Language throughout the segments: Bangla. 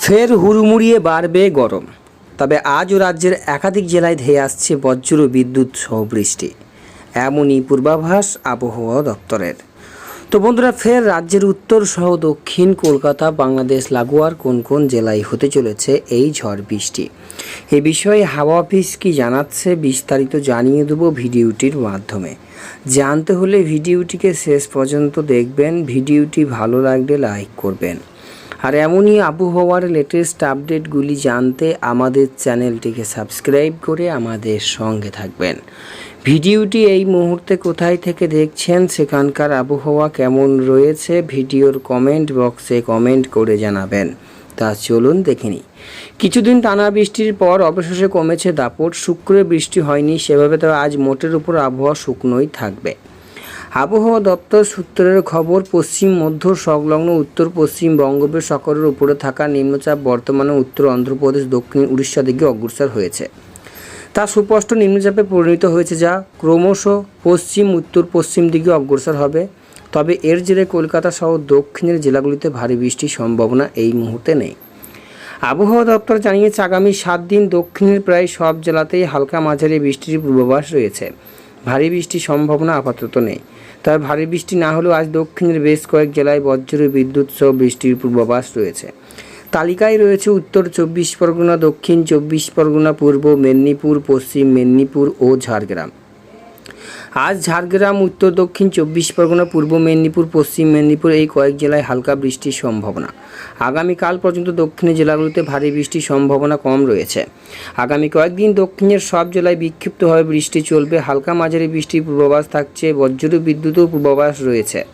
ফের হুড়মুড়িয়ে বাড়বে গরম। তবে আজও রাজ্যের একাধিক জেলায় ধেয়ে আসছে বজ্র বিদ্যুৎ সহ বৃষ্টি। এমনই পূর্বাভাস আবহাওয়া দপ্তরের। তো বন্ধুরা, ফের রাজ্যের উত্তর সহ দক্ষিণ কলকাতা, বাংলাদেশ, লাগোয়ার কোন কোন জেলায় হতে চলেছে এই ঝড় বৃষ্টি? এ বিষয়ে হাওয়া অফিস কি জানাচ্ছে বিস্তারিত জানিয়ে দেবো ভিডিওটির মাধ্যমে। জানতে হলে ভিডিওটিকে শেষ পর্যন্ত দেখবেন, ভিডিওটি ভালো লাগলে লাইক করবেন। আর এমনই আবহাওয়ার লেটেস্ট আপডেটগুলি জানতে আমাদের চ্যানেলটিকে সাবস্ক্রাইব করে আমাদের সঙ্গে থাকবেন। ভিডিওটি এই মুহূর্তে কোথায় থেকে দেখছেন, সেখানকার আবহাওয়া কেমন রয়েছে, ভিডিওর কমেন্ট বক্সে কমেন্ট করে জানাবেন। তা চলুন দেখে নিই। কিছুদিন টানা বৃষ্টির পর অবশেষে কমেছে দাপট, শুক্রে বৃষ্টি হয়নি, সেভাবে তো আজ মোটের উপর আবহাওয়া শুকনোই থাকবে। আবহাওয়া দপ্তর সূত্রের খবর, পশ্চিম, মধ্য, সংলগ্ন, উত্তর, পশ্চিম বঙ্গোপসাগরের উপরে থাকা নিম্নচাপ বর্তমানে উত্তর অন্ধ্রপ্রদেশ, দক্ষিণ উড়িষ্যা দিকে অগ্রসর হয়েছে। তা সুস্পষ্ট নিম্নচাপে পরিণত হয়েছে যা ক্রমশ পশ্চিম, উত্তর, পশ্চিম দিকে অগ্রসর হবে। তবে এর জেরে কলকাতা সহ দক্ষিণের জেলাগুলিতে ভারী বৃষ্টির সম্ভাবনা এই মুহূর্তে নেই। আবহাওয়া দপ্তর জানিয়েছে, আগামী সাত দিন দক্ষিণের প্রায় সব জেলাতেই হালকা মাঝারি বৃষ্টির পূর্বাভাস রয়েছে। ভারী বৃষ্টির সম্ভাবনা আপাতত নেই। তবে ভারী বৃষ্টি না হলেও আজ দক্ষিণের বেশ কয়েক জেলায় বজ্র, বিদ্যুৎ সহ বৃষ্টির পূর্বাভাস রয়েছে। তালিকায় রয়েছে উত্তর চব্বিশ পরগনা, দক্ষিণ চব্বিশ পরগনা, পূর্ব মেদিনীপুর, পশ্চিম মেদিনীপুর ও ঝাড়গ্রাম। আজ ঝাড়গ্রাম, উত্তর, দক্ষিণ, চব্বিশ পরগনা, পূর্ব মেদিনীপুর, পশ্চিম মেদিনীপুর এই কয়েক জেলায় হালকা বৃষ্টির সম্ভাবনা। আগামীকাল পর্যন্ত দক্ষিণের জেলাগুলোতে ভারী বৃষ্টির সম্ভাবনা কম রয়েছে। আগামী কয়েকদিন দক্ষিণের সব জেলায় বিক্ষিপ্তভাবে বৃষ্টি চলবে। হালকা মাঝারি বৃষ্টির পূর্বাভাস থাকছে। বজ্র বিদ্যুৎও পূর্বাভাস রয়েছে।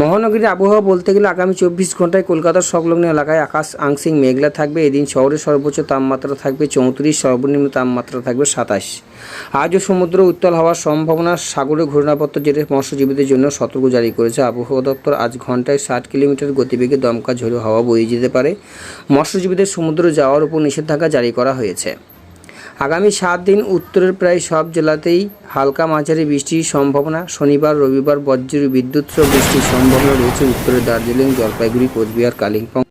মহানগরীর আবহাওয়া বলতে গেলে আগামী চব্বিশ ঘন্টায় কলকাতার সংলগ্ন এলাকায় আকাশ আংশিক মেঘলা থাকবে। এদিন শহরের সর্বোচ্চ তাপমাত্রা থাকবে চৌত্রিশ, সর্বনিম্ন তাপমাত্রা থাকবে সাতাশ। আজও সমুদ্র উত্তাল হওয়ার সম্ভাবনা সাগরে ঘূর্ণাপত্র জেরে মৎস্যজীবীদের জন্য সতর্ক জারি করেছে আবহাওয়া দপ্তর। আজ ঘন্টায় ষাট কিলোমিটার গতিবেগে দমকা ঝোড়ো হাওয়া বয়ে যেতে পারে। মৎস্যজীবীদের সমুদ্র যাওয়ার উপর নিষেধাজ্ঞা জারি করা হয়েছে। আগামী সাত দিন উত্তরের প্রায় সব জেলাতেই হালকা মাঝারি বৃষ্টির সম্ভাবনা। শনিবার, রবিবার বজ্র, বিদ্যুৎ সহ বৃষ্টির সম্ভাবনা রয়েছে উত্তরের দার্জিলিং, জলপাইগুড়ি, কোচবিহার, কালিম্পং।